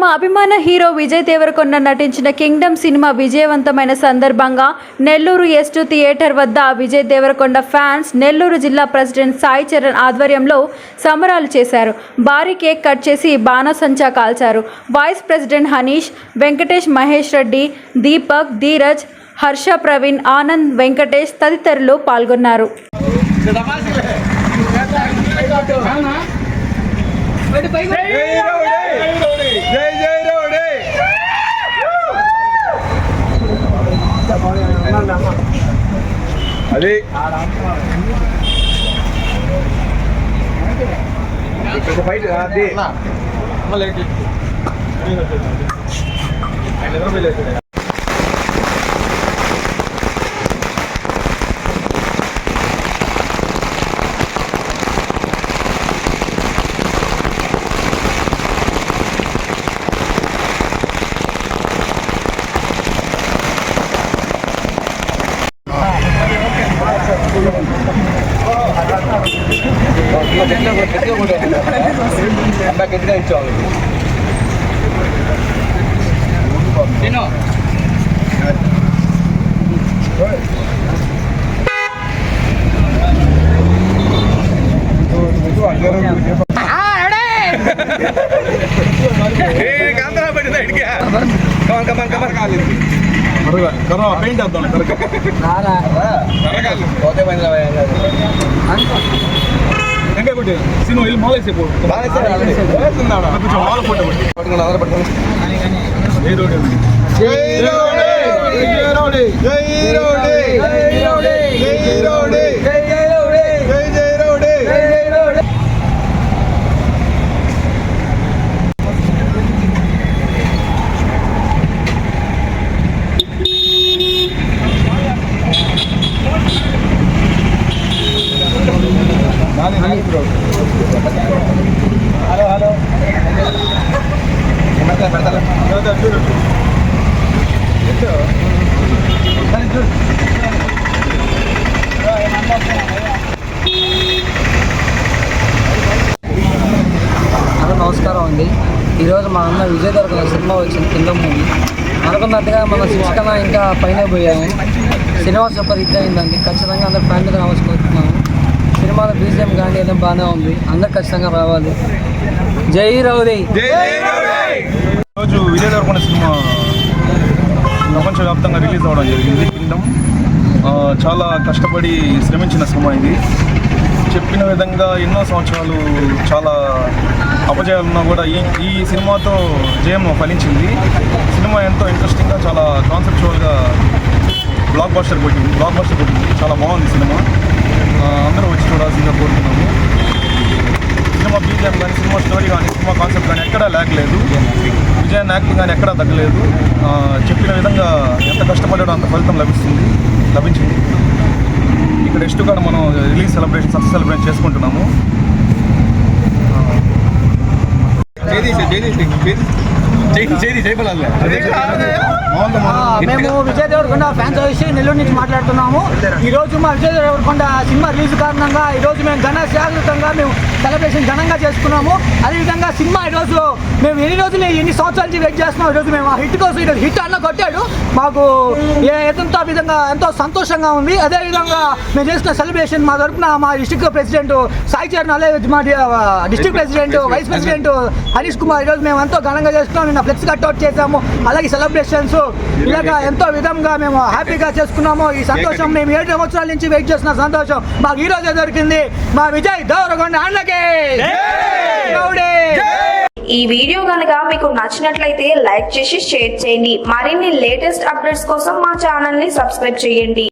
తమ అభిమాన హీరో విజయ్ దేవరకొండ నటించిన కింగ్డమ్ సినిమా విజయవంతమైన సందర్భంగా నెల్లూరు ఎస్ టూ థియేటర్ వద్ద విజయ్ దేవరకొండ ఫ్యాన్స్ నెల్లూరు జిల్లా ప్రెసిడెంట్ సాయి చరణ్ ఆధ్వర్యంలో సంబరాలు చేశారు. భారీ కేక్ కట్ చేసి బాణసంచా కాల్చారు. వైస్ ప్రెసిడెంట్ హనీష్ వెంకటేష్ మహేష్ రెడ్డి దీపక్ ధీరజ్ హర్ష ప్రవీణ్ ఆనంద్ వెంకటేష్ తదితరులు పాల్గొన్నారు. పైకి జై రౌడీ అది బయట అది. మళ్ళీ ఆయన ఎదురు వెళ్ళేసాడు గట్టిగా ఇచ్చేవాళ్ళు పెయింట్ వేద్దాం పోతే ఇంకా కొట్టి సినిమా వెళ్ళి మాలేసే పో కొంచెం మాల ఫోటో పట్టుకుని ఆధార పట్టుకుని జై రోడ్ జై రోడ్ జై రోడ్ జై రోడ్ జై రోడ్ జై రోడ్ జై రోడ్ జై జై రోడ్ జై రోడ్ హలో హలో పెడతా చూడు హలో నమస్కారం అండి. ఈరోజు మా అన్న విజయ్ దొరకన సినిమా వచ్చింది కింద మూవీ. అనుకున్నట్టుగా మన సిక్స్ కన్నా ఇంకా పైన పోయాము. సినిమా సూపర్ హిట్ అయిందండి. ఖచ్చితంగా అందరు ఫ్యామిలీ రావాల్సుకుంటున్నాము సినిమాలో బీజిఎం కానీ ఏదో బాగానే ఉంది. అందరు ఖచ్చితంగా రావాలి. జై రౌదీ ఈరోజు విజయ్ సినిమా ప్రపంచవ్యాప్తంగా రిలీజ్ అవ్వడం జరిగింది. కింగ్డమ్ చాలా కష్టపడి శ్రమించిన సినిమా ఇది. చెప్పిన విధంగా ఎన్నో సంవత్సరాలు చాలా అపజయాలున్నా కూడా ఈ ఈ సినిమాతో జయం ఫలించింది. సినిమా ఎంతో ఇంట్రెస్టింగ్గా చాలా కాన్సెప్చువల్గా బ్లాక్ బాస్టర్ కొట్టింది. బ్లాక్ బాస్టర్ కొట్టింది. చాలా బాగుంది సినిమా. అందరూ వచ్చి చూడాల్సిందిగా కోరుతున్నాము. సినిమా బీజిఎం కానీ సినిమా స్టోరీ కానీ సినిమా కాన్సెప్ట్ కానీ ఎక్కడా ల్యాక్ లేదు. విజయాన్ని యాక్టింగ్ కానీ ఎక్కడా తగ్గలేదు. చెప్పిన విధంగా ఎంత కష్టపడ్డాడో అంత ఫలితం లభిస్తుంది లభించింది. ఇక్కడ ఎస్ట్ కూడా మనం రిలీజ్ సెలబ్రేషన్ సక్సెస్ సెలబ్రేషన్ చేసుకుంటున్నాము. మేము విజయ్ దేవరకొండ ఫ్యాన్స్ వచ్చి నెల్లూరు నుంచి మాట్లాడుతున్నాము. ఈ రోజు మా విజయ్ దేవరకొండ సినిమా రిలీజ్ కారణంగా ఈ రోజు మేము ఘన శాశ్వతంగా మేము సెలబ్రేషన్ ఘనంగా చేసుకున్నాము. అదేవిధంగా సినిమా ఈ రోజు మేము ఎన్ని రోజులు ఎన్ని సంవత్సరాల నుంచి వెయిట్ చేస్తున్నాం? ఈ రోజు మేము ఆ హిట్ కోసం ఈరోజు హిట్ అన్న కొట్టాడు. మాకు ఎంతో విధంగా ఎంతో సంతోషంగా ఉంది. అదేవిధంగా మేము చేసిన సెలబ్రేషన్ మా తరపున మా డిస్టిక్ ప్రెసిడెంట్ సాయి చరణ్ అలాగే మా district president vice president Harish Kumar ఈరోజు మేము ఎంతో ఘనంగా చేసుకున్నాం నిన్న ఫ్లెక్స్ కట్అవుట్ చేసాము అలాగే సెలబ్రేషన్స్ ఇలాగా ఎంతో విధంగా మేము హ్యాపీగా చేసుకున్నాము. ఈ సంతోషం మేము ఏడు సంవత్సరాల నుంచి వెయిట్ చేస్తున్న సంతోషం. మాకు ఈ రోజే దొరికింది. మా విజయ్ దేవరకొండ అన్నకే. గౌడే. ఈ వీడియో కనుక మీకు నచ్చినట్లయితే లైక్ చేసి షేర్ చేయండి. మరిన్ని లేటెస్ట్ అప్డేట్స్ కోసం మా ఛానల్ని సబ్స్క్రైబ్ చేయండి.